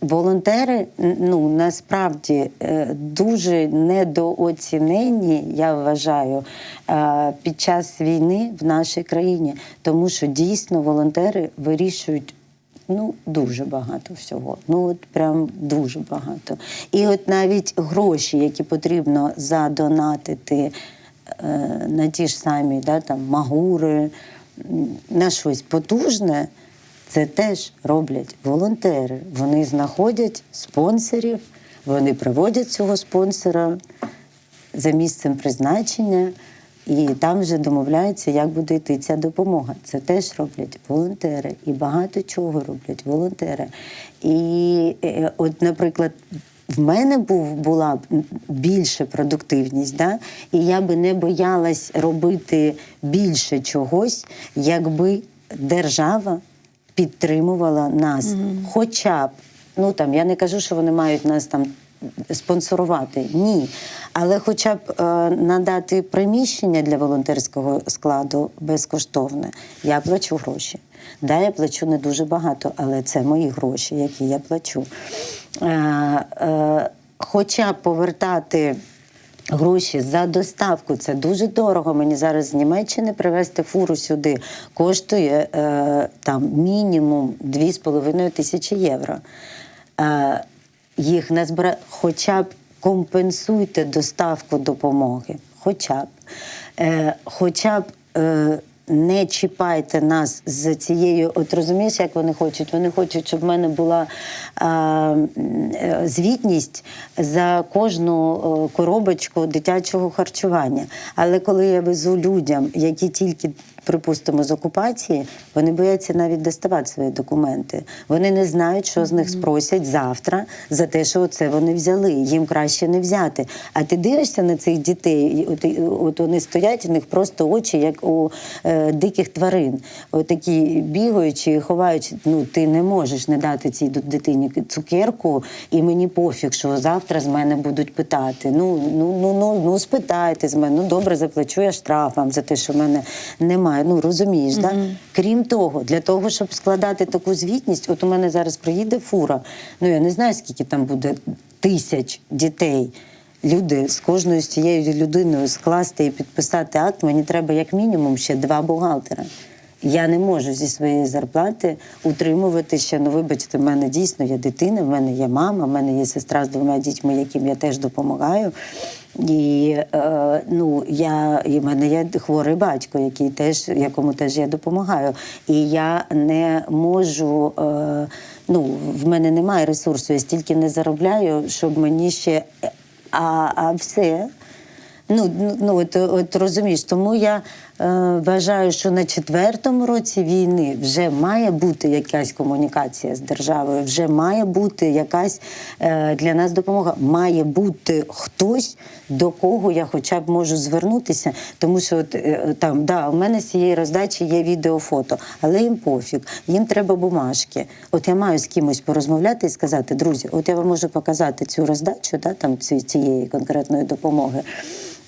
Волонтери ну насправді е, дуже недооцінені, я вважаю, е, під час війни в нашій країні, тому що дійсно волонтери вирішують. Ну, дуже багато всього. Ну, от прям дуже багато. І от навіть гроші, які потрібно задонатити е, на ті ж самі да, там, магури, на щось потужне, це теж роблять волонтери. Вони знаходять спонсорів, вони приводять цього спонсора за місцем призначення, і там вже домовляються, як буде йти ця допомога. Це теж роблять волонтери. І багато чого роблять волонтери. І е, от, наприклад, в мене був була б більше продуктивність, да? і я би не боялась робити більше чогось, якби держава підтримувала нас, хоча б ну там я не кажу, що вони мають нас там спонсорувати. Ні. Але хоча б е, надати приміщення для волонтерського складу безкоштовне, я плачу гроші. Да, я плачу не дуже багато, але це мої гроші, які я плачу. Е, е, хоча б повертати. Гроші за доставку це дуже дорого. Мені зараз з Німеччини привезти фуру сюди коштує е, там мінімум 2,5 тисячі євро. Е, їх не збира... Хоча б компенсуйте доставку допомоги. Хоча б, е, хоча б е, не чіпайте нас з цією. От розумієш, як вони хочуть? Вони хочуть, щоб в мене була а, е, звітність за кожну коробочку дитячого харчування. Але коли я везу людям, які тільки припустимо, з окупації, вони бояться навіть доставати свої документи. Вони не знають, що з них спросять завтра за те, що це вони взяли. Їм краще не взяти. А ти дивишся на цих дітей, от, от вони стоять, у них просто очі, як у е, диких тварин. Отакі бігаючи, ховаючи. Ну ти не можеш не дати цій дитині цукерку, і мені пофіг, що завтра з мене будуть питати. Ну ну ну ну ну спитайте з мене. Ну добре, заплачу я штраф вам за те, що в мене немає. Ну розумієш, да? Крім того, для того, щоб складати таку звітність, от у мене зараз приїде фура. Ну я не знаю, скільки там буде тисяч дітей. Люди з кожною з цією людиною скласти і підписати акт, мені треба як мінімум ще два бухгалтера. Я не можу зі своєї зарплати утримувати ще. Ну, вибачте, в мене дійсно є дитина, в мене є мама, в мене є сестра з двома дітьми, яким я теж допомагаю. І е, ну, я, і в мене є хворий батько, який теж, якому теж я допомагаю. І я не можу. Е, ну, в мене немає ресурсу, я стільки не заробляю, щоб мені ще. А, а все. Ну, ну, ну от, от розумієш, тому я е, вважаю, що на четвертому році війни вже має бути якась комунікація з державою, вже має бути якась е, для нас допомога. Має бути хтось, до кого я хоча б можу звернутися. Тому що от, е, там, да, у мене з цієї роздачі є відеофото, але їм пофіг, їм треба бумажки. От я маю з кимось порозмовляти і сказати, друзі, от я вам можу показати цю роздачу, да, там, цієї конкретної допомоги.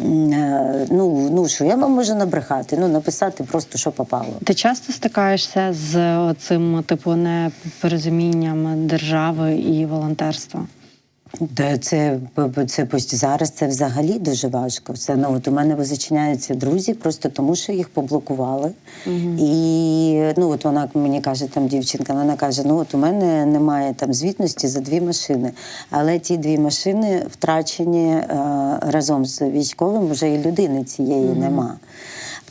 Е, Ну, ну що, я вам можу набрехати, ну написати просто, що попало. Ти часто стикаєшся з цим типу непорозумінням держави і волонтерства? Це, це зараз це взагалі дуже важко. Це ну от у мене зачиняються друзі, просто тому що їх поблокували. І ну от вона мені каже, там дівчинка, вона каже: ну от у мене немає там звітності за дві машини. Але ті дві машини втрачені е, разом з військовим, вже і людини цієї нема.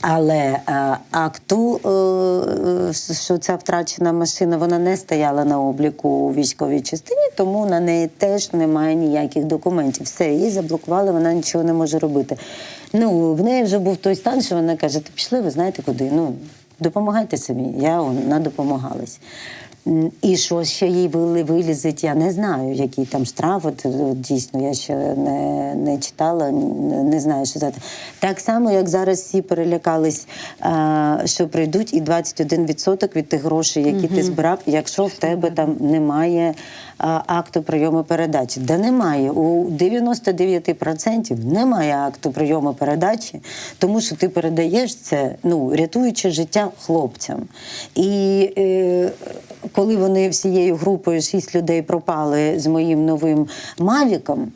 Але е, акту, е, що ця втрачена машина, вона не стояла на обліку у військовій частині, тому на неї теж немає ніяких документів. Все, її заблокували, вона нічого не може робити. Ну, в неї вже був той стан, що вона каже: Ти пішли, ви знаєте куди? Ну, допомагайте самі. Я он, надопомагалась. І що ще їй вили- вилізить, я не знаю, який там штраф. От, от, дійсно, я ще не, не читала, не, знаю, що за Так само, як зараз всі перелякались, а, що прийдуть, і 21% від тих грошей, які ти збирав, якщо в тебе там немає акту прийому передачі. Да немає. У 99% немає акту прийому передачі, тому що ти передаєш це, ну, рятуючи життя хлопцям. І е, коли вони всією групою шість людей пропали з моїм новим Мавіком.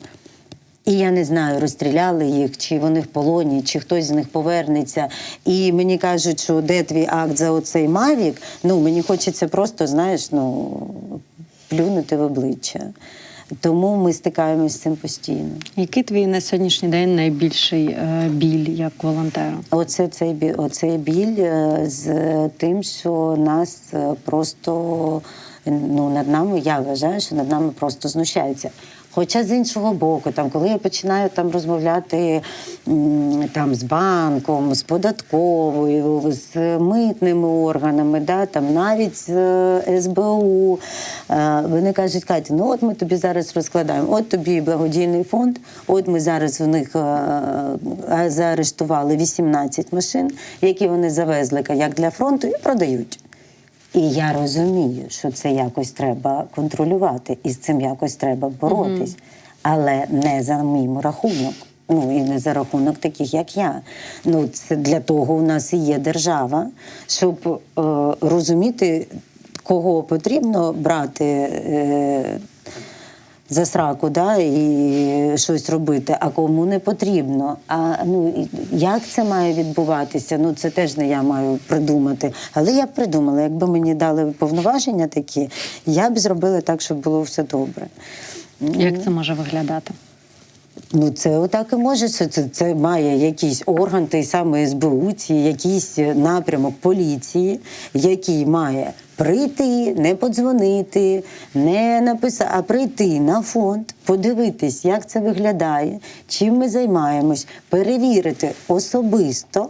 І я не знаю, розстріляли їх, чи вони в полоні, чи хтось з них повернеться. І мені кажуть, що де твій акт за оцей Мавік. Ну мені хочеться просто, знаєш, ну плюнути в обличчя. Тому ми стикаємося з цим постійно. Який твій на сьогоднішній день найбільший е, біль як волонтера? Оце цей біль, оцей біль з тим, що нас е, просто ну, над нами, я вважаю, що над нами просто знущаються. Хоча з іншого боку, там, коли я починаю там розмовляти там, з банком, з податковою, з митними органами, да, там, навіть з е, СБУ, е, вони кажуть, Катя, ну от ми тобі зараз розкладаємо, от тобі благодійний фонд, от ми зараз в них е, заарештували 18 машин, які вони завезли як для фронту, і продають. І я розумію, що це якось треба контролювати, і з цим якось треба боротись, але не за мій рахунок. Ну і не за рахунок таких, як я. Ну це для того у нас і є держава, щоб е, розуміти, кого потрібно брати. Е, за сраку, да, і щось робити, а кому не потрібно. А ну як це має відбуватися? Ну це теж не я маю придумати. Але я б придумала, якби мені дали повноваження такі, я б зробила так, щоб було все добре. Як це може виглядати? Ну, це отак і може. Це, це, це має якийсь орган, той самий СБУ, ці якийсь напрямок поліції, який має прийти, не подзвонити, не написати, а прийти на фонд, подивитись, як це виглядає, чим ми займаємось, перевірити особисто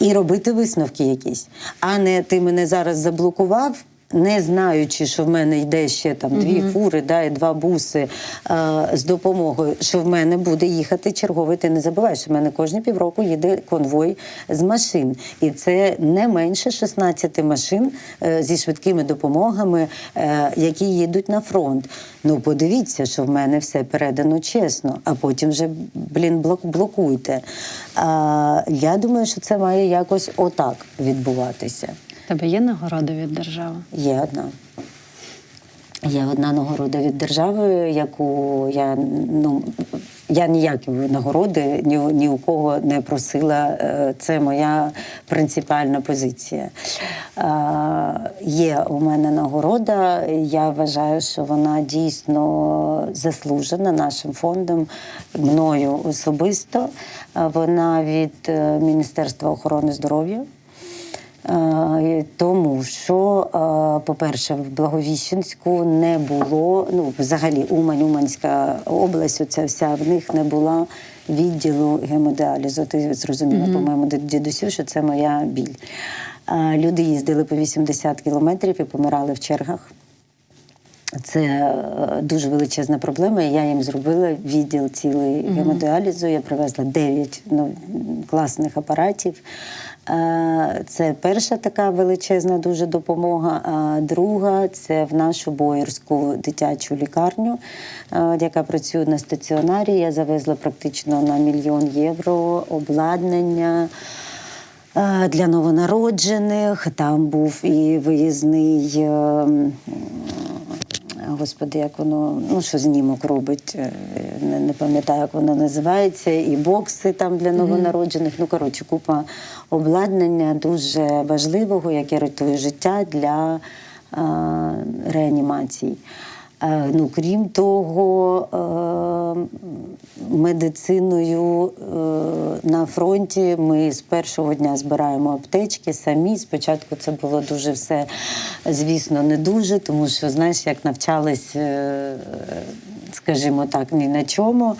і робити висновки якісь. А не ти мене зараз заблокував. Не знаючи, що в мене йде ще там дві фури, да, і два буси е, з допомогою, що в мене буде їхати черговий. Ти не забувай, що в мене кожні півроку їде конвой з машин. І це не менше 16 машин е, зі швидкими допомогами, е, які їдуть на фронт. Ну подивіться, що в мене все передано чесно, а потім вже блін блок- блокуйте. А, я думаю, що це має якось отак відбуватися. Тебе є нагорода від держави? Є одна. Є одна нагорода від держави, яку я ну я ніякі нагороди ні, ні у кого не просила. Е, Це моя принципіальна позиція. Е, Є у мене нагорода. Я вважаю, що вона дійсно заслужена нашим фондом, мною особисто. Е, Вона від Міністерства охорони здоров'я. Е, Тому що, е, по-перше, в Благовіщенську не було, ну, взагалі, Умань, Уманська область, оця вся в них не була відділу гемодіалізу. Ти зрозуміла, по-моєму, дідусів, дідусю, що це моя біль. Е, Люди їздили по 80 кілометрів і помирали в чергах. Це е, дуже величезна проблема. Я їм зробила відділ цілий гемодіалізу. Я привезла 9 ну, класних апаратів. Е, Це перша така величезна дуже допомога. А друга це в нашу боярську дитячу лікарню, е, яка працює на стаціонарі. Я завезла практично на мільйон євро обладнання. Для новонароджених там був і виїзний е, м, Господи, як воно, ну що знімок робить, е, не, не пам'ятаю, як воно називається, і бокси там для новонароджених. Ну, коротше, купа обладнання дуже важливого, яке рятує життя для е, реанімацій. Е, Ну, крім того, е, медициною е, на фронті ми з першого дня збираємо аптечки самі. Спочатку це було дуже все, звісно, не дуже, тому що знаєш, як навчались. Скажімо так, ні на чому.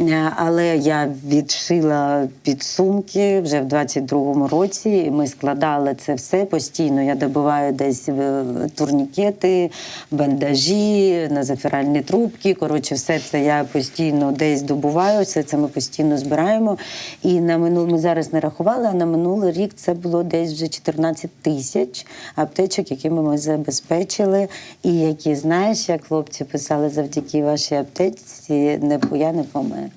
Е, Але я відшила підсумки вже в 22-му році. Ми складали це все постійно. Я добуваю десь е, турнікети, бандажі, назоферальні трубки. Коротше, все це я постійно десь добуваю. Все це ми постійно збираємо. І на минул ми зараз не рахували, а на минулий рік це було десь вже 14 тисяч аптечок, якими ми забезпечили. І які знаєш, як хлопці писали, завдяки вашій аптечці не я не помер.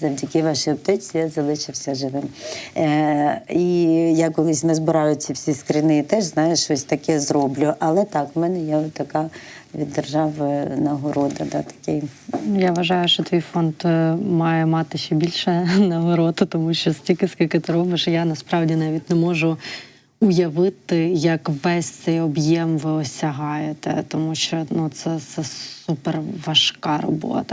Завдяки вашій аптеці я залишився живим. Е, і я колись назбираю ці всі скрини теж знаєш, щось таке зроблю. Але так, в мене є така від держави нагорода. Да, такий. Я вважаю, що твій фонд е, має мати ще більше нагород, тому що стільки, скільки ти робиш, я насправді навіть не можу уявити, як весь цей об'єм ви осягаєте, тому що ну це, це супер важка робота.